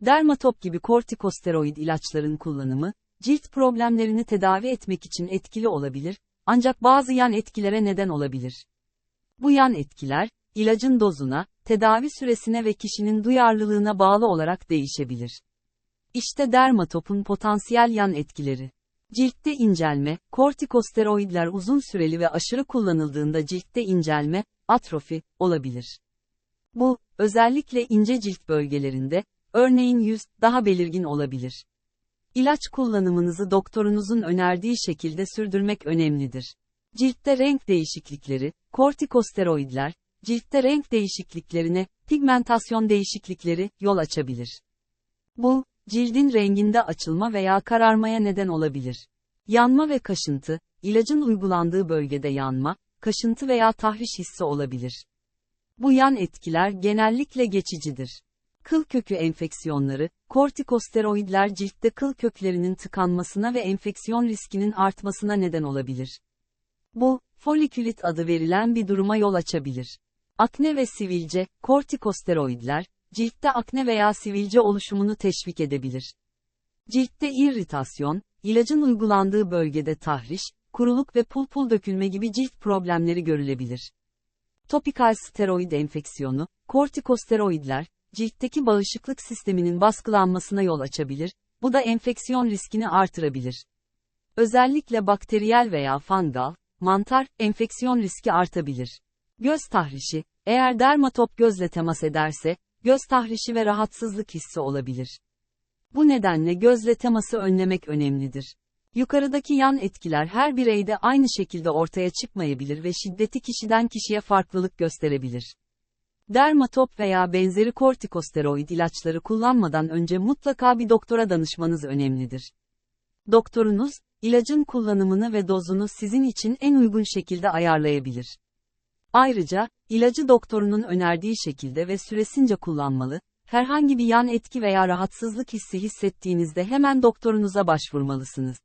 Dermatop gibi kortikosteroid ilaçların kullanımı, cilt problemlerini tedavi etmek için etkili olabilir, ancak bazı yan etkilere neden olabilir. Bu yan etkiler, ilacın dozuna, tedavi süresine ve kişinin duyarlılığına bağlı olarak değişebilir. İşte dermatopun potansiyel yan etkileri. Ciltte incelme, kortikosteroidler uzun süreli ve aşırı kullanıldığında ciltte incelme, atrofi, olabilir. Bu, özellikle ince cilt bölgelerinde, örneğin yüz, daha belirgin olabilir. İlaç kullanımınızı doktorunuzun önerdiği şekilde sürdürmek önemlidir. Ciltte renk değişiklikleri, kortikosteroidler, ciltte renk değişikliklerine, pigmentasyon değişiklikleri yol açabilir. Bu, cildin renginde açılma veya kararmaya neden olabilir. Yanma ve kaşıntı, ilacın uygulandığı bölgede yanma, kaşıntı veya tahriş hissi olabilir. Bu yan etkiler genellikle geçicidir. Kıl kökü enfeksiyonları, kortikosteroidler ciltte kıl köklerinin tıkanmasına ve enfeksiyon riskinin artmasına neden olabilir. Bu, folikülit adı verilen bir duruma yol açabilir. Akne ve sivilce, kortikosteroidler, ciltte akne veya sivilce oluşumunu teşvik edebilir. Ciltte irritasyon, ilacın uygulandığı bölgede tahriş, kuruluk ve pul pul dökülme gibi cilt problemleri görülebilir. Topikal steroid enfeksiyonu, kortikosteroidler, ciltteki bağışıklık sisteminin baskılanmasına yol açabilir, bu da enfeksiyon riskini artırabilir. Özellikle bakteriyel veya fangal, mantar, enfeksiyon riski artabilir. Göz tahrişi, eğer dermatop gözle temas ederse, göz tahrişi ve rahatsızlık hissi olabilir. Bu nedenle gözle teması önlemek önemlidir. Yukarıdaki yan etkiler her bireyde aynı şekilde ortaya çıkmayabilir ve şiddeti kişiden kişiye farklılık gösterebilir. Dermatop veya benzeri kortikosteroid ilaçları kullanmadan önce mutlaka bir doktora danışmanız önemlidir. Doktorunuz, ilacın kullanımını ve dozunu sizin için en uygun şekilde ayarlayabilir. Ayrıca, ilacı doktorunun önerdiği şekilde ve süresince kullanmalı, herhangi bir yan etki veya rahatsızlık hissi hissettiğinizde hemen doktorunuza başvurmalısınız.